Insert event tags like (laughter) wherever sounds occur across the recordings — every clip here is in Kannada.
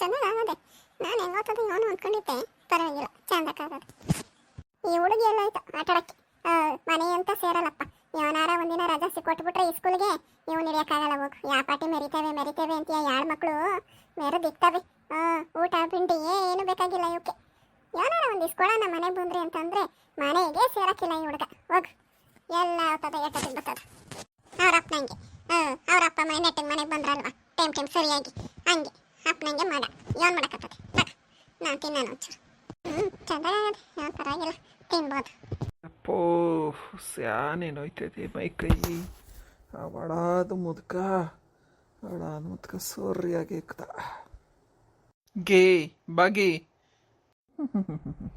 ಚೆನ್ನಾಗಾಗದೆ. ನಾನು ಹೆಂಗೋತದ ಇವನು ಅಂದ್ಕೊಂಡಿದ್ದೆ ಪರವಾಗಿಲ್ಲ ಚಂದಕ್ಕಾಗದೆ ಈ ಹುಡುಗಿ ಎಲ್ಲ ಆಯ್ತು ಆಟಾಡಕ್ಕೆ ಮನೆ ಅಂತ ಸೇರಲ್ಲಪ್ಪ. ಇವನಾರ ಒಂದಿನ ರಜಾ ಸಿಕ್ಕೊಟ್ಬಿಟ್ರೆ ಈ ಸ್ಕೂಲ್ಗೆ ಇವ್ ಹಿಡಿಯಕ್ಕಾಗಲ್ಲ ಹೋಗು. ಯಾವ ಪಾಟಿ ಮೆರಿತೇವೆ ಮೆರಿತೇವೆ ಅಂತ ಯಾಳ ಮಕ್ಕಳು ಮೆರೆದಿಕ್ತವೆ ಊಟ, ತಿಂಡಿ ಏನು ಬೇಕಾಗಿಲ್ಲ ಇವಕ್ಕೆ ಯಾವನಾರ ಒಂದು ಇಸ್ಕೊಳನ ಮನೆಗೆ ಬಂದ್ರಿ ಅಂತಂದ್ರೆ ಮನೆಗೆ ಸೇರಕ್ಕಿಲ್ಲ ಈ ಹುಡುಗ. ಹೋಗು. ಎಲ್ಲ ಆಗ್ತದ ಎಟ್ಟ ತಿಂಬತ್ತದ ಅವ್ರ ಅಪ್ಪನಂಗೆ ಅಪ್ಪ ಮನೆ ಮನೆಗೆ ಬಂದ್ರಲ್ವಾ? ಟೈಮ್ ಟೈಮ್ ಸರಿಯಾಗಿ. ಹಂಗೆ. ಅಪ್ಪನಂಗೆ ಮಾಡ. ಏನು ಮಾಡಕತ್ತದ ನಾನು ತಿನ್ನೋಣ ಒಂಚೂರು. ಪರವಾಗಿಲ್ಲ. ತಿನ್ಬೋದು. ಅಪ್ಪೋ ಸ್ಯಾನೇನು ಹೋಯ್ತದೆ ಮೈ ಕೈ? ಆ ಒಡಾದ ಮುದ್ಕ ಒಳಾದ ಮುದ್ಕ ಸೋರಿಯಾಗಿ ಇಕ್ಕದ ಗೇ, ಬಾಗಿ. (laughs)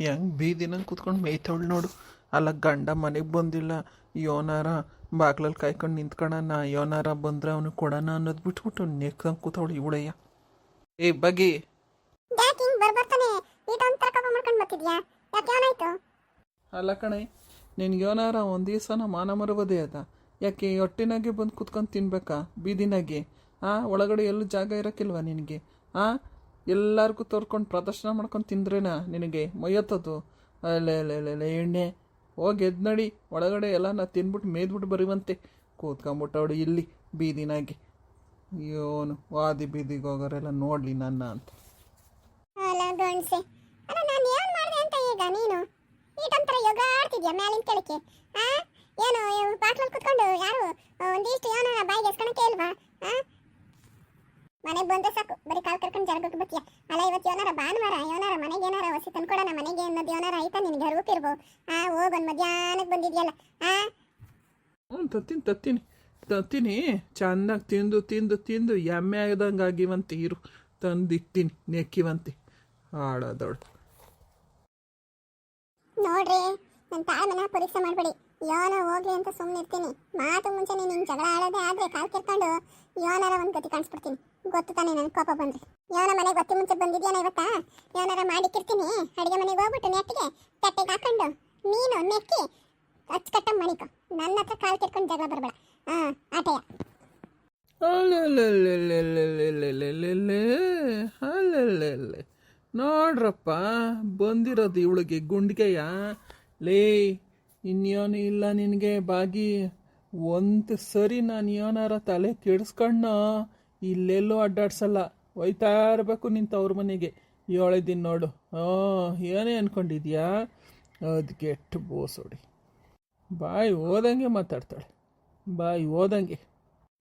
ಹೆಂಗ್ ಬೀದಿನಂಗೆ ಕುತ್ಕೊಂಡು ಮೇಯ್ತವಳು ನೋಡು. ಅಲ್ಲ, ಗಂಡ ಮನೆಗೆ ಬಂದಿಲ್ಲ. ಯೋನಾರ ಬಾಗ್ಲಲ್ಲಿ ಕಾಯ್ಕೊಂಡು ನಿಂತ್ಕೊಳ್ಳೋಣ ಯೋನಾರ ಬಂದ್ರೆ ಅವನು ಕೊಡೋಣ ಅನ್ನೋದು ಬಿಟ್ಬಿಟ್ಟು ನೆಕ್ಕಂಗೆ ಕೂತವಳು ಇವಳಯ್ಯ. ಏ ಬಗ್ಗಿ ಯಾಕೆ ಹಿಂಗೆ ಬರ್ಬರ್ತಾನೆ. ಈ ಕಪ ಮಾಡ್ಕೊಂಡು ಬರ್ತಿದ್ಯಾ? ಯಾಕೆ ಏನಾಯ್ತು ಅಲ್ಲ ಕಣೆ ನಿನಗೆ ಏನಾರ ಒಂದು ದಿವಸನ ಮಾನ ಮರವದೆ ಅದ ಯಾಕೆ ಹೊಟ್ಟಿನಾಗೆ ಬಂದು ಕುತ್ಕೊಂಡು ತಿನ್ಬೇಕಾ? ಬೀದಿನಾಗೆ? ಆ ಒಳಗಡೆ ಎಲ್ಲೂ ಜಾಗ ಇರೋಕ್ಕಿಲ್ವಾ ನಿನಗೆ? ಆ ಎಲ್ಲರಿಗೂ ತೋರ್ಕೊಂಡು ಪ್ರದರ್ಶನ ಮಾಡ್ಕೊಂಡು ತಿಂದ್ರೇನಾ ನಿನಗೆ? ಮೈಯತ್ತದು. ಅಲ್ಲೇ ಅಲ್ಲೇ ಎಣ್ಣೆ. ಹೋಗಿ ಎದ್ದು ನಡಿ ಒಳಗಡೆ ಎಲ್ಲ ನಾ ತಿನ್ಬಿಟ್ಟು ಮೇದ್ಬಿಟ್ಟು ಬರುವಂತೆ. ಅವಳು ಇಲ್ಲಿ ಬೀದಿನಾಗೆ. ಇವನು ವಾದಿ ಬೀದಿಗೆ ಹೋಗೋರೆಲ್ಲ ನೋಡಲಿ ನನ್ನ ಅಂತ. ಅಲ್ಲ ಅಲ್ಲ ನಾನು ಏನು ಮಾಡಿದೆ ಅಂತ ಈಗ ನೀನು? ಈಟೊಂಥರ ಯೋಗ ಆಡ್ತಿದ್ಯಾ ಮ್ಯಾಲಿನ ಕೆಳಕ್ಕೆ? ಆ? ಏನು ಬಾಕ್ಲಲ್ಲಿ ಕುತ್ಕೊಂಡು ಯಾರು? ಒಂದಿಷ್ಟು ಏನೋ ಬಾಯಿಗೆ ಎಸ್ಕೊಳಕ್ಕೆ ಇಲ್ವಾ? ಆ? ಮನೆಗೆ ಸಾಕು ಬರೀ ಕಾಲ್ ಕರ್ಕೊಂಡು ಜರಗಕ್ಕೆ ಬತ್ತೀಯ ಅಲ್ಲ ಇವತ್ತು ಏನಾರ ಭಾನುವಾರ ಏನಾರ ಮನೆಗೆ ಏನಾರ ಹೊಸಿ ತಂದ್ಕೊಡೋಣ ಮನೆಗೆ ಅನ್ನೋದು ಏನಾರ ಆಯ್ತಾ ನಿನಗೆ ಅರ್ವಕ್ಕಿರ್ಬೋ ಆ ಹೋಗ್ ಒಂದು ಮಧ್ಯಾಹ್ನಕ್ಕೆ ಬಂದಿದ್ಯಲ್ಲ ಆ? ಹ್ಞೂ ತತ್ತೀನಿ ತತ್ತೀನಿ. ತತ್ತೀನಿ ಚೆನ್ನಾಗಿ ತಿಂದು ತಿಂದು ತಿಂದು ಎಮ್ಮೆ ಆಗದಂಗೆ ಆಗಿವಂತೆ ಇರು. ಇಕ್ತೀನಿ ನೆಕ್ಕಿವಂತೆ. ಹಾಳಾದವಳು ನೋಡ್ರಿ ನನ್ನ ತಾಳ್ಮೆನ ಪರೀಕ್ಷೆ ಮಾಡಬೇಡಿ. ಯೋನ ಹೋಗ್ಲಿ ಅಂತ ಸುಮ್ಮನೆ ಇರ್ತೀನಿ. ಮಾತು ಮುಂಚೆ ನಿನ್ನ ಹಿಂಗೆ ಜಗಳ ಆಡೋದೇ ಆದ್ರೆ ಕಾಲ್ ಕೆತ್ಕೊಂಡು ಯೋನಾರ ಒಂದು ಗತಿ ಕಾಣಿಸ್ಬಿಡ್ತೀನಿ. ಗೊತ್ತು ತಾನೇ ನನಗೆ ಕೋಪ ಬಂದ್ರೆ. ಯೋನ ಮನೆಗೆ ಗೊತ್ತಿ ಮುಂಚೆ ಬಂದಿದ್ಯಾನ ಇವತ್ತಾ? ಯೋನಾರ ಮಾಡಿಕ್ಕಿರ್ತೀನಿ ಅಡುಗೆ ಮನೆಗೆ ಹೋಗ್ಬಿಟ್ಟು ನೆಟ್ಟಿಗೆ ತಟ್ಟೆಗೆ ಹಾಕೊಂಡು ನೀನು ನೆಕ್ಕಿ ಅಚ್ಚುಕಟ್ಟ ಮಣಿಕೊ. ನನ್ನ ಹತ್ರ ಕಾಲ್ ಕೆರ್ಕೊಂಡು ಜಗಳ ಬರಬೇಡ. ಆಟೆಯ ನೋಡ್ರಪ್ಪ, ಬಂದಿರೋದು ಇವಳಿಗೆ ಗುಂಡಿಗೆಯ? ಲೇ, ಇನ್ಯೋನು ಇಲ್ಲ ನಿನಗೆ ಬಾಗಿ. ಒಂದು ಸರಿ ನಾನು ಏನಾರ ತಲೆ ಕೆಡಿಸ್ಕಣ್ಣ. ಇಲ್ಲೆಲ್ಲೂ ಅಡ್ಡಾಡ್ಸಲ್ಲ. ಒಯ್ತಾ ಇರಬೇಕು ನಿಂತ ಅವ್ರ ಮನೆಗೆ. ಹೇಳಿದ್ದೀನಿ ನೋಡು. ಹಾಂ, ಏನೇ ಅಂದ್ಕೊಂಡಿದ್ಯಾ ಅದಕ್ಕೆ ಕೆಟ್ಟು ಬೋಸೋಡಿ ಬಾಯಿ ಓದಂಗೆ ಮಾತಾಡ್ತಾಳೆ. ಬಾಯಿ ಹೋದಂಗೆ.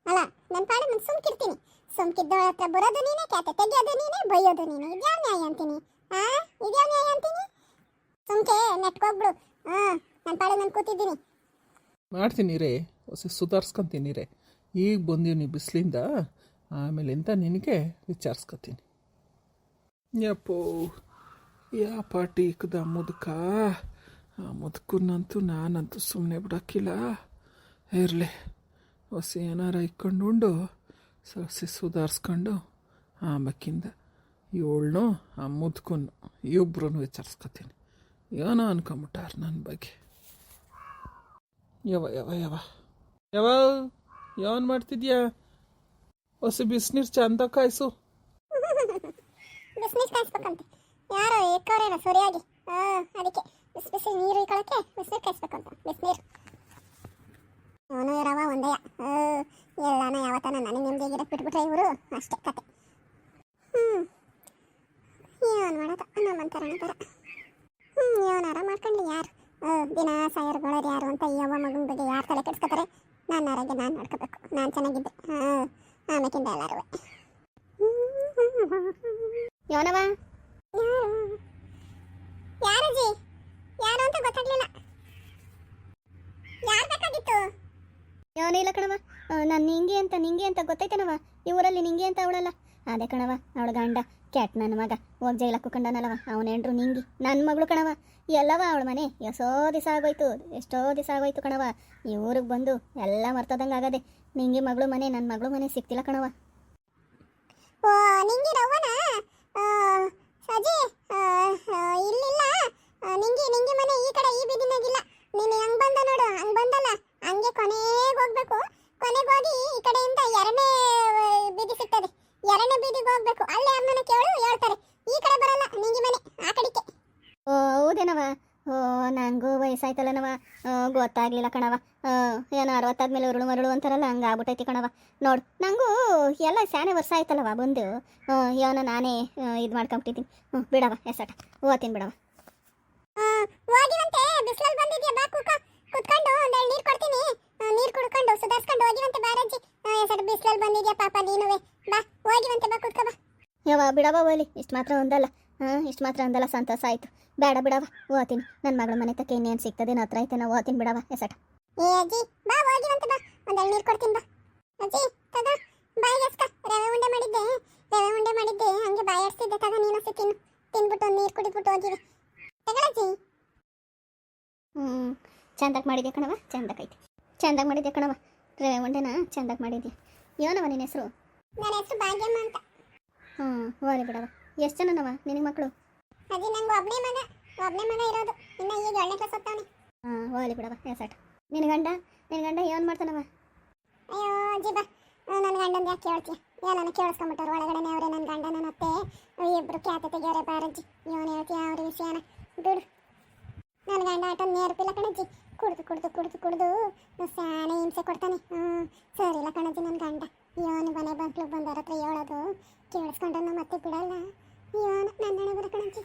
ಅಲ್ಲ ನನ್ನ ಪಾಡು ನಾನು ಸುಮ್ಕಿರ್ತೀನಿ. ಸುಮ್ಕಿದ್ದವಳ ಹತ್ರ ಬರೋದು ನೀನೇ ಕ್ಯಾತೆ ತೆಗೆಯೋದು ನೀನೇ ಬೈಯೋದು ನೀನೆ. ಇದ್ಯಾವ ನ್ಯಾಯ ಅಂತೀನಿ? ಆ? ಇದ್ಯಾವ ನ್ಯಾಯ ಅಂತೀನಿ? ಸುಮ್ಕೆ ನೆಟ್ಕೋಗ್ಬಿಡು ಹಾಂ ನನ್ನ ಪಾಡು ನಾನು ಕೂತಿದ್ದೀನಿ. ಮಾಡ್ತೀನಿ ರೇ ಹೊಸ ಸುಧಾರಿಸ್ಕೊತೀನಿ ರೇ. ಈಗ ಬಂದೀನಿ ಬಿಸಿಲಿಂದ ಆಮೇಲಿಂದ ನಿನಗೆ ವಿಚಾರಿಸ್ಕೊತೀನಿ. ಯಪ್ಪೋ ಯಾ ಪಾಟಿ ಇಕ್ಕದ ಮುದುಕ? ಆ ಮುದುಕನ್ನಂತೂ ನಾನಂತೂ ಸುಮ್ಮನೆ ಬಿಡೋಕ್ಕಿಲ್ಲ. ಇರಲಿ. ಹೊಸ ಏನಾರ ಇಕ್ಕೊಂಡು ಉಂಡು ಸಸಿ ಸುಧಾರಿಸ್ಕೊಂಡು ಆಮಕ್ಕಿಂದ ಏಳ್ನು ಆ ಮುದ್ಕೊಂಡು ಇಬ್ಬರೂ ವಿಚಾರಿಸ್ಕೊತೀನಿ. ಏನೋ ಅನ್ಕೊಂಬಿಟ್ಟಾರ ನನ್ನ ಬಗ್ಗೆ. ಯಾವ ಯಾವ ಯಾವ ಯಾವ ಯಾವನ್ ಮಾಡ್ತಿದ್ಯಾ? ಹೊಸ ಬಿಸಿನೀರು ಚಂದ ಕಾಯಿಸು. ಯಾರೋ ಇಕ್ಕವ್ರೇನೋ ಸರಿಯಾಗಿ. ಅದಕ್ಕೆ. ಬಿಸಿ ಬಿಸಿ ನೀರು ಇಕ್ಕೊಳ್ಳೋಕ್ಕೆ ಬಿಸಿನೀರು ಕಾಯಿಸ್ಬೇಕಂತ. ಬಿಸಿನೀರು ಅವನು ಇರವ ಒಂದೇ ಎಲ್ಲಾನ ಯಾವತ್ತನ ನನಗೆ ನೆಮ್ಮದಿಯಾಗಿರಕ್ಕೆ ಬಿಟ್ಬಿಟ್ರೆ ಇವರು ಅಷ್ಟೇ ಕತೆ ಹ್ಞೂ ಏನು ಮಾಡೋದು ನಮ್ಮಂತರ ಥರ ಹ್ಞೂ ಇವನಾರ ಮಾಡ್ಕೊಂಡ್ಲಿ ಯಾರು ಆ, ದಿನ ಸಾಯರ್ಗಳೋರು ಯಾರು ಅಂತ ಈ ಅವ್ವ ಮಗನ ಬಗ್ಗೆ ಯಾರು ತಲೆ ಕೆಡಿಸ್ಕೊತಾರೆ ನನ್ನ ಆರೋಗ್ಯ ನಾನು ನೋಡ್ಕೋಬೇಕು ನಾನು ಚೆನ್ನಾಗಿದ್ದೆ ಹಾಂ ಆಮೇಕಿಂದ ಎಲ್ಲರೂ. ಯೋನವ ಯಾರು ಯಾರಜ್ಜಿ ಯಾರು ಅಂತ ಗೊತ್ತಾಗ್ಲಿಲ್ಲ. ಯಾರು ಬೇಕಾಗಿತ್ತು? ಯಾವನೇ ಇಲ್ಲ ಕಣವ ನಾನು ನಿಂಗೆ ಅಂತ ನಿಂಗೆ ಅಂತ ಗೊತ್ತೈತೇನವ ಈ ಊರಲ್ಲಿ ನಿಂಗೆ ಅಂತ ಅವಳಲ್ಲ. ಅದೇ ಕಣವ ಅವಳ ಗಂಡ ಕ್ಯಾಟ್ ನನ್ನ ಮಗ. ಹೋಗಿ ಜೈಲ ಕುಕ್ಕಂಡನಲ್ಲವ ಅವನ ಹೆಂಡ್ರು ನಿಂಗಿ. ನನ್ನ ಮಗಳು ಕಣವ ಎಲ್ಲವ ಅವಳ ಮನೆ. ಎಷ್ಟೋ ದಿವಸ ಆಗೋಯ್ತು. ಎಷ್ಟೋ ದಿವಸ ಆಗೋಯ್ತು ಕಣವ ಈ ಊರಿಗೆ ಬಂದು ಎಲ್ಲ ಮರ್ತದಂಗೆ ಆಗದೆ. ನಿಂಗೆ ಮಗಳು ಮನೆ ನನ್ನ ಮಗಳು ಮನೆ ಸಿಕ್ತಿಲ್ಲ ಕಣವ ಓ ನಿಂಗೆ ರವಣ ಸಜಿ ಇಲ್ಲಿಲ್ಲ. ನಿಂಗೆ ನಿಂಗೆ ಮನೆ ಈ ಕಡೆ ಈ ಬೀದಿನಾಗಿಲ್ಲ. ನೀನು ಹಂಗ್ ಬಂದ ನೋಡು ಹಂಗ್ ಬಂದಲ್ಲ. ಹಂಗೆ ಕೊನೆಗೆ ಹೋಗ್ಬೇಕು. ಕೊನೆಗೆ ಹೋಗಿ ಈ ಕಡೆಯಿಂದ ಎರಡನೇ ಬೀದಿ ಸಿಗ್ತದೆ. ಎರಡನೇ ಬೀದಿಗೆ ಹೋಗ್ಬೇಕು. ಅಲ್ಲೇ ಅಮ್ಮನ ಕೇಳು ಹೇಳ್ತಾರೆ. ಈ ಕಡೆ ಬರಲ್ಲ ನಿಂಗೆ ಮನೆ ಆ ಕಡೆಗೆ. ಓ ಹೌದೇನವ ಓ ನಂಗೂ ವಯಸ್ಸಾಯ್ತಲ್ಲನವ ಗೊತ್ತಾಗ್ಲಿಲ್ಲ ಕಣವ ಏನೋ ಅರವತ್ತಾದ್ಮೇಲೆ ಉರುಳು ಮರುಳು ಅಂತಾರಲ್ಲ ಹಂಗೆ ಆಗ್ಬಿಟ್ಟೈತಿ ಕಣವ ನೋಡು ನನಗೂ ಎಲ್ಲ ಸ್ಯಾನೆ ವರ್ಷ ಆಯ್ತಲ್ಲವ ಬಂದು. ಏನೋ ನಾನೇ ಇದು ಮಾಡ್ಕೊಂಬಿಟ್ಟಿದ್ದೀನಿ ಹ್ಞೂ ಬಿಡವ ಎಸಟ. ಓದ್ತೀನಿ ಬಿಡವ ಯವ್ವ ಬಿಡವ ಓಲಿ. ಇಷ್ಟು ಮಾತ್ರ ಒಂದಲ್ಲ. ಹಾಂ ಇಷ್ಟು ಮಾತ್ರ ಒಂದಲ್ಲ ಸಂತೋಷ ಆಯಿತು. ಬೇಡ ಬಿಡವ ಓದ್ತೀನಿ. ನನ್ನ ಮಗಳ ಮನೆ ತಕ್ಕ ಇನ್ನೇನು ಸಿಗ್ತದೆ ಹತ್ರ ಐತೆ ನಾವು ಓದ್ತೀನಿ ಬಿಡವ ಎಸಟ. ಏ ಅಜ್ಜಿ ಬಾ ಅಂತ ಬಾ. ಒಂದು ನೀರು ಕೊಡ್ತೀನಿ ಬಾ. ಅಜ್ಜಿ ತಗ. ಬಾಯಿಗೆ ಹಸ್ಕ ರವೆ ಉಂಡೆ ಮಾಡಿದ್ದೆ. ರವೆ ಉಂಡೆ ಮಾಡಿದ್ದೆ. ಹಂಗೆ ಬಾಯಿ ಆಡ್ಸಿದ್ದೆ ತಗ ನೀನು ಹಸಿ ತಿನ್ನು. ತಿನ್ಬಿಟ್ಟು ನೀರು ಕುಡಿದ್ಬಿಟ್ಟು ಹೋಗಿವೆ ತಗಳಜ್ಜಿ ಹ್ಞೂ ಚಂದಾಗಿ ಮಾಡಿದ್ಯಾ ಕಣವ ಚಂದಾಗೈತಿ ಚಂದಾಗಿ ಮಾಡಿದ್ಯಾ ಕಣವ ರವೆ ಉಂಡೆನ? ಚಂದಾಗಿ ಮಾಡಿದ್ಯಾ? ಏನವ ನಿನ್ನ ಹೆಸರು? ನನ್ನ ಹೆಸರು ಭಾಗ್ಯಮ್ಮ ಅಂತ. ಹ್ಞೂ ಹೋರಿ ಬಿಡವ ಎಷ್ಟು ಜನನವ ನಿನಗೆ ಮಕ್ಕಳು ಅಜ್ಜಿ ನಂಗೆ ಒಬ್ಬನೇ ಮಗ. ಒಬ್ಬನೇ ಮಗ ಇರೋದು. ಇನ್ನು ಈಗ ಒಳ್ಳೆ ಕ್ಲಾಸ್ ಹೋಗ್ತಾವನೆ ಹಾಂ ಓಲಿ ಬಿಡವ ಎಸಟ ನಿನ್ನ ಗಂಡ ನಿನ್ನ ಗಂಡ ಏನು ಮಾಡ್ತಾನವ? ಅಯ್ಯೋ, ಅಜ್ಜಿ ಬಾ. ನನ್ನ ಗಂಡನ ಯಾಕೆ ಕೇಳ್ತೀಯ ನನ್ನ ಕೇಳಿಸ್ಕೊಂಬಿಟ್ಟವ್ರು ಒಳಗಡೆನೆ ಅವರೇ ನನ್ನ ಗಂಡ ನನ್ನ ಅತ್ತೆ ಇಬ್ಬರು ಖ್ಯಾತ ತೆಗಿಯೋರೆ ಬಾರಜ್ಜಿ ಇವನು ಹೇಳ್ತೀಯ ಅವ್ರ ವಿಷಯನ. ಬಿಡು. ನನ್ನ ಗಂಡ ಆಟ ನೇರ್ಪಿಲ್ಲ ಕಣಜ್ಜಿ. ಕುಡ್ದು ಕುಡ್ದು ಕುಡ್ದು ಕುಡ್ದು ಸ್ಯಾನೆ ಹಿಂಸೆ ಕೊಡ್ತಾನೆ. ಹ್ಞೂ ಸರಿ ಇಲ್ಲ ಕಣಜ್ಜಿ ನನ್ನ ಗಂಡ. ಇವನು ಮನೆ ಬಾಗ್ಲು ಬಂದವ್ರ ಹತ್ರ ಹೇಳೋದು ಕೇಳಿಸ್ಕೊಂಡ್ರೆ ಮತ್ತೆ ಬಿಡಲ್ಲ. ಇವನು ನನ್ನ ಹಣೆ ಬರ ಕಣಜ್ಜಿ.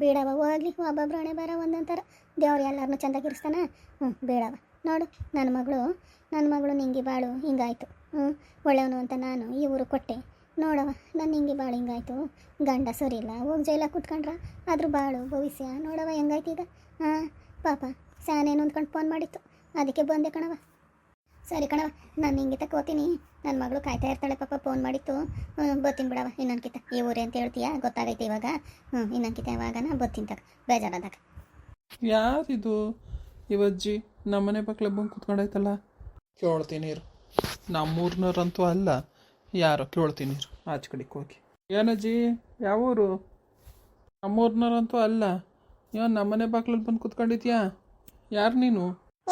ಬೇಡವ, ಹೋಗ್ಲಿ ಒಬ್ಬೊಬ್ರು ಹಣೆ ಬರ ಒಂದೊಂದು ಥರ ದೇವ್ರು ಎಲ್ಲರನ್ನೂ ಚಂದಾಗಿರಿಸ್ತಾನ ಹ್ಞೂ ಬೇಡವ. ನೋಡು ನನ್ನ ಮಗಳು ನನ್ನ ಮಗಳು ನಿಂಗೆ ಬಾಳು, ಹಿಂಗಾಯ್ತು. ಹ್ಞೂ ಒಳ್ಳೆಯವನು ಅಂತ ನಾನು ಈ ಊರು ಕೊಟ್ಟೆ. ನೋಡವ ನನ್ನ ಹಿಂಗೆ ಬಾಳು, ಹಿಂಗಾಯ್ತು. ಗಂಡ ಸರಿ ಇಲ್ಲ ಹೋಗಿ ಜೈಲ ಕುತ್ಕೊಂಡ್ರ? ಆದರೂ ಬಾಳು, ಭವಿಷ್ಯ. ನೋಡವ, ಹೆಂಗಾಯ್ತು ಈಗ? ಹಾಂ, ಪಾಪ ಸ್ಯಾನೇನು ಅಂದ್ಕೊಂಡು ಫೋನ್ ಮಾಡಿತ್ತು. ಅದಕ್ಕೆ ಬಂದೆ ಕಣವ ಸರಿ ಕಣವ ನಾನು ಹಿಂಗೆ ತಕೋತೀನಿ ನನ್ನ ಮಗಳು ಕಾಯ್ತಾ ಇರ್ತಾಳೆ ಪಾಪ ಫೋನ್ ಮಾಡಿತ್ತು. ಹ್ಞೂ ಬರ್ತೀನಿ ಬಿಡವ ಇನ್ನೊಂದ್ಕಿತ. ಈ ಊರೇ ಅಂತ ಹೇಳ್ತೀಯಾ? ಗೊತ್ತಾಗೈತೆ ಇವಾಗ. ಹ್ಞೂ ಇನ್ನೊಂದ್ಕಿತ ನಾ ಬರ್ತೀನಿ ತಗ ಬೇಜಾರಾದಾಗ. ಯಾರಿದು ಇವಜ್ಜಿ ನಮ್ಮನೆ ಪಕ್ಕಲೆ ಬಂದು ಕುತ್ಕೊಂಡೈತಲ್ಲ ಕೇಳ್ತೀನಿ ಇರು ನಮ್ಮೂರ್ನವ್ರಂತೂ ಅಲ್ಲ. ಯಾರೋ ಕೇಳ್ತೀನಿ ಇರು ಆಚೆ ಕಡೆಗೆ ಹೋಗಿ. ಏನಜ್ಜಿ ಯಾವ ಊರು ನಮ್ಮೂರ್ನವ್ರಂತೂ ಅಲ್ಲ. ಏನು ನಮ್ಮನೆ ಬಾಗ್ಲಲ್ಲಿ ಬಂದು ಕುತ್ಕೊಂಡಿದ್ಯಾ? ಯಾರು ನೀನು?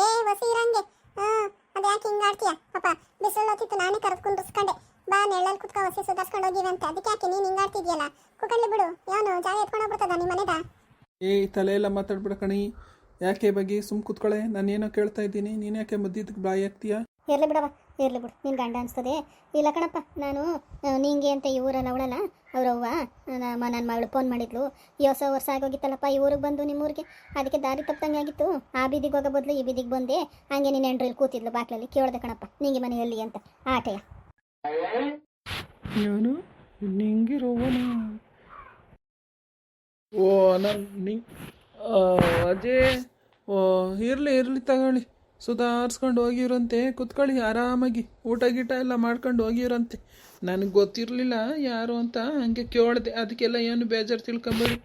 ಏ ವಸಿ ಇರಂಗೆ ಹಾ ಅದ ಯಾಕೆ ಹಿಂಗೆ ಆಡ್ತೀಯ? ಪಾಪ ಬಿಸಿಲು ಹೊತ್ತಿತ್ತು ನಾನೇ ಕರೆದ್ಕೊಂಡು ಇಸ್ಕೊಂಡೆ ಬಾ ನೆಳ್ಳಲ್ಲಿ ಕುತ್ಕೊ ಹೊಸಿ ಸುಧಾರ್ಸ್ಕೊಂಡು ಹೋಗಿವೆ ಅಂತ. ಅದಕ್ಕೆ ಯಾಕೆ ನೀನು ಹಿಂಗೆ ಆಡ್ತಿದ್ಯಲ್ಲ? ಕುಕಂಡ್ಲಿ ಬಿಡು. ಯಾವನು ಜಾಗ ಎತ್ಕೊಂಡು ಹೋಗ್ಬಿಡ್ತದ ನಿಮ್ಮ ಮನೆದ ಏ ತಲೆ ಎಲ್ಲ ಮಾತಾಡ್ಬಿಡ ಕಣಿ. ಯಾಕೆ ಬಗ್ಗೆ ಸುಮ್ ಕುತ್ಕೊಳ್ಳೆ ಏನೋ ಕೇಳ್ತಾ ಇದ್ದೀನಿ. ನೀನು ಯಾಕೆ ಮದ್ದಿದ್ದಕ್ಕೆ ಬಾಯಿ ಹಾಕ್ತೀಯ? ಇರಲಿ ಬಿಡವ ಇರಲಿ ಬಿಡು. ನಿನ್ನ ಗಂಡ ಅನಿಸ್ತದೆ. ಇಲ್ಲ ಕಣಪ್ಪ ನಾನು ನಿಂಗೆ ಅಂತ ಈ ಊರಲ್ಲಿ ಅವಳಲ್ಲ ಅವ್ರವ್ವ ನಮ್ಮ ನನ್ನ ಮಗಳು ಫೋನ್ ಮಾಡಿದ್ಲು. ಈ ಹೊಸ ವರ್ಷ ಆಗೋಗಿತ್ತಲ್ಲಪ್ಪ, ಈ ಊರಿಗೆ ಬಂದು ನಿಮ್ಮ ಊರಿಗೆ. ಅದಕ್ಕೆ ದಾರಿ ತಪ್ಪದಂಗೆ ಆಗಿತ್ತು. ಆ ಬೀದಿಗೆ ಹೋಗೋ ಬದಲು ಈ ಬೀದಿಗೆ ಬಂದೆ. ಹಂಗೆ ನೀನು ಹೆಂಡ್ರಲ್ಲಿ ಕೂತಿದ್ಲು ಬಾಕ್ಲಲ್ಲಿ. ಕೇಳ್ದೆ ಕಣಪ್ಪ, ನಿಂಗೆ ಮನೆ ಎಲ್ಲಿ ಅಂತ. ಆಟೆಯ. ಏನು ಓ, ನಾನು ನಿ ಅಜಯ್, ಓ, ಇರಲಿ ಇರಲಿ ತಗೊಳ್ಳಿ. ಸುಧಾರಿಸ್ಕೊಂಡು ಹೋಗಿರಂತೆ ಕುತ್ಕೊಳ್ಳಿ ಆರಾಮಾಗಿ. ಊಟ ಗೀಟ ಎಲ್ಲ ಮಾಡ್ಕೊಂಡು ಹೋಗಿರಂತೆ ನನಗೆ ಗೊತ್ತಿರಲಿಲ್ಲ ಯಾರು ಅಂತ. ಹಂಗೆ ಕೇಳಿದೆ. ಅದಕ್ಕೆಲ್ಲ ಏನು ಬೇಜಾರು ತಿಳ್ಕೊಂಬೇಡಿ.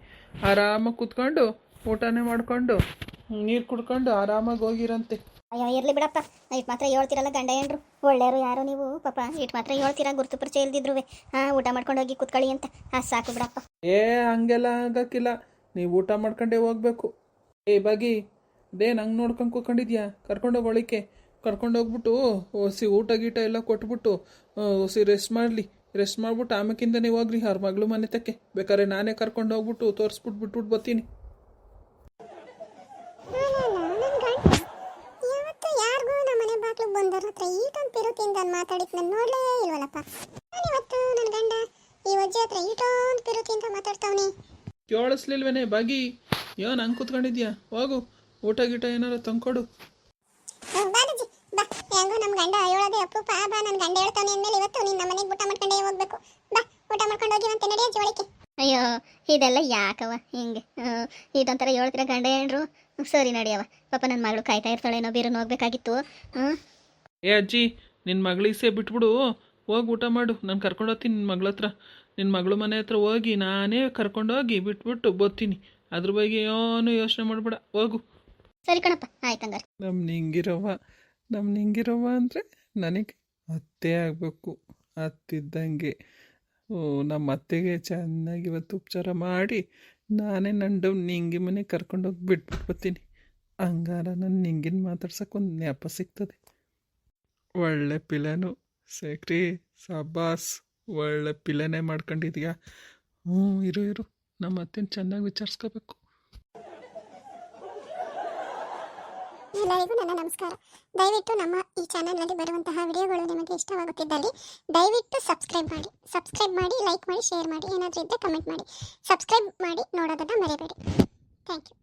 ಆರಾಮಾಗಿ ಕುತ್ಕೊಂಡು ಊಟನೇ ಮಾಡಿಕೊಂಡು ನೀರು ಕುಡ್ಕೊಂಡು ಆರಾಮಾಗಿ ಹೋಗಿರಂತೆ. ಅಯ್ಯೋ ಇರಲಿ ಬಿಡಪ್ಪ. ಇಟ್ಟು ಮಾತ್ರ ಹೇಳ್ತಿರಲ್ಲ ಗಂಡ ಏನ್ರು ಒಳ್ಳೆಯರು ಯಾರು ನೀವು? ಪಾಪ ಇಟ್ಟು ಮಾತ್ರ ಹೇಳ್ತೀರಾ ಗುರುತು ಪರಿಚಯ ಇಲ್ದಿದ್ರು ಹಾಂ ಊಟ ಮಾಡ್ಕೊಂಡು ಹೋಗಿ ಕುತ್ಕೊಳ್ಳಿ ಅಂತ. ಹಾಂ ಸಾಕು ಬಿಡಪ್ಪ. ಏ ಹಂಗೆಲ್ಲ ಆಗಕ್ಕಿಲ್ಲ. ನೀವು ಊಟ ಮಾಡ್ಕೊಂಡೇ ಹೋಗ್ಬೇಕು. ಏ ಬಾಗಿ. ಅದೇ ನಂಗೆ ನೋಡ್ಕೊಂಡು ಕೂತ್ಕೊಂಡಿದ್ಯಾ? ಕರ್ಕೊಂಡೋಗಿ ಒಳಕ್ಕೆ ಕರ್ಕೊಂಡು ಹೋಗ್ಬಿಟ್ಟು ಒಸಿ ಊಟ ಗೀಟ ಎಲ್ಲ ಕೊಟ್ಬಿಟ್ಟು ಓಸಿ ರೆಸ್ಟ್ ಮಾಡಲಿ. ರೆಸ್ಟ್ ಮಾಡ್ಬಿಟ್ಟು ಆಮೇಕಿಂದ ನೀವು ಹೋಗ್ರಿ ಅವ್ರ ಮಗಳು ಮನೆ ತಕ್ಕೆ ಬೇಕಾದ್ರೆ ನಾನೇ ಕರ್ಕೊಂಡು ಹೋಗ್ಬಿಟ್ಟು ತೋರಿಸ್ಬಿಟ್ಟು ಬಿಟ್ಬಿಟ್ಟು ಬರ್ತೀನಿ. ನನ್ನ ಗಂಡ ಯಾವತ್ತು ಯಾರಿಗೂ ನಮ್ಮ ಮನೆ ಬಾಗ್ಲಿಗೆ ಬಂದವ್ರ ಹತ್ರ ಈಟೊಂದು ಪಿರುತಿಯಿಂದ ಮಾತಾಡಿದ್ ನಾನು ನೋಡ್ಲೇ ಇಲ್ವಲ್ಲಪ್ಪ. ನಾನು ಇವತ್ತು ನನ್ನ ಗಂಡ ಈ ಅಜ್ಜಿ ಹತ್ರ ಈಟೊಂದು ಪಿರುತಿಯಿಂದ ಮಾತಾಡ್ತಾವನೆ. ಕೇಳಿಸ್ಲಿಲ್ವೇನೆ ಬಾಗಿ? ಏನು ಹಂಗೆ ಕೂತ್ಕೊಂಡಿದ್ಯಾ? ಹೋಗು. ಊಟ ಗೀಟ ಏನಾರು ತಂದ್ಕೊಡು. ಹೆಂಗೋ ನಮ್ಮ ಗಂಡ ಹೇಳೋದೇ ಅಪರೂಪ ಬಾ. ನನ್ನ ಗಂಡ ಹೇಳ್ತಾನೆ ಅಂದ್ಮೇಲೆ ಇವತ್ತು ನೀನು ನಮ್ಮ ಮನೆಗೆ ಊಟ ಮಾಡ್ಕೊಂಡೇ ಹೋಗ್ಬೇಕು. ಬಾ ಊಟ ಮಾಡ್ಕೊಂಡು ಅಜ್ಜಿ ಒಳಕ್ಕೆ. ಅಯ್ಯೋ ಇದೆಲ್ಲ ಯಾಕವ ಹಿಂಗೆ? ಇದೊಂಥರ ಹೇಳ್ತೀರ ಗಂಡ ಏನ್ರು ಸರಿ ನಡಿಯವ ಪಾಪ ನನ್ನ ಮಗಳು ಕಾಯ್ತಾ ಇರ್ತಾಳೇನೋ ಬೇರೆ ಹೋಗ್ಬೇಕಾಗಿತ್ತು. ಏ ಅಜ್ಜಿ ನಿನ್ನ ಸೇ ಬಿಟ್ಬಿಡು. ಹೋಗಿ ಊಟ ಮಾಡು. ನಾನು ಕರ್ಕೊಂಡು ಹೋಗ್ತೀನಿ ನಿನ್ನ ಮಗಳ ಹತ್ರ. ನಿನ್ನ ಮಗಳು ಮನೆ ಹತ್ರ ಹೋಗಿ ನಾನೇ ಕರ್ಕೊಂಡೋಗಿ ಬಿಟ್ಬಿಟ್ಟು ಬರ್ತೀನಿ. ಅದ್ರ ಬಗ್ಗೆ ಏನೂ ಯೋಚನೆ ಮಾಡಬೇಡ. ಹೋಗು. ಸರಿ ಕಣಪ್ಪ, ಆಯ್ತು ನಮ್ ನಮ್ಮ ನಿಂಗಿರವ್ವ ನಮ್ಮ ನಿಂಗಿರವ್ವ ಅಂದರೆ ನನಗೆ ಅತ್ತೆ ಆಗಬೇಕು, ಅತ್ತಿದ್ದಂಗೆ. ಓ ನಮ್ಮ ಅತ್ತೆಗೆ ಚೆನ್ನಾಗಿ ಇವತ್ತು ಉಪಚಾರ ಮಾಡಿ ನಾನೇ ನಂಡು ನಿಂಗಿ ಮನೆ ಕರ್ಕೊಂಡೋಗಿ ಬಿಟ್ಬಿಟ್ಟು ಬರ್ತೀನಿ. ಹಂಗಾರ ನನ್ನ ನಿಂಗಿನ ಮಾತಾಡ್ಸಕ್ಕೆ ಒಂದು ನೆಪ ಸಿಗ್ತದೆ. ಒಳ್ಳೆ ಪಿಲೆನು, ಸೇಕ್ರಿ, ಸಬಾಸ್, ಒಳ್ಳೆ ಪಿಲೆನೇ ಮಾಡ್ಕೊಂಡಿದ್ಯಾ? ಹ್ಞೂ ಇರು ಇರು. ನಮ್ಮ ಅತ್ತೆನ ಚೆನ್ನಾಗಿ ವಿಚಾರಿಸ್ಕೋಬೇಕು. ಎಲ್ಲರಿಗೂ ನನ್ನ ನಮಸ್ಕಾರ. ದಯವಿಟ್ಟು ನಮ್ಮ ಈ ಚಾನಲ್ನಲ್ಲಿ ಬರುವಂತಹ ವಿಡಿಯೋಗಳು ನಿಮಗೆ ಇಷ್ಟವಾಗುತ್ತಿದ್ದಲ್ಲಿ ದಯವಿಟ್ಟು ಸಬ್ಸ್ಕ್ರೈಬ್ ಮಾಡಿ. ಸಬ್ಸ್ಕ್ರೈಬ್ ಮಾಡಿ, ಲೈಕ್ ಮಾಡಿ, ಶೇರ್ ಮಾಡಿ, ಏನಾದರೂ ಇದ್ದರೆ ಕಮೆಂಟ್ ಮಾಡಿ. ಸಬ್ಸ್ಕ್ರೈಬ್ ಮಾಡಿ ನೋಡೋದನ್ನು ಮರಿಬೇಡಿ. Thank you.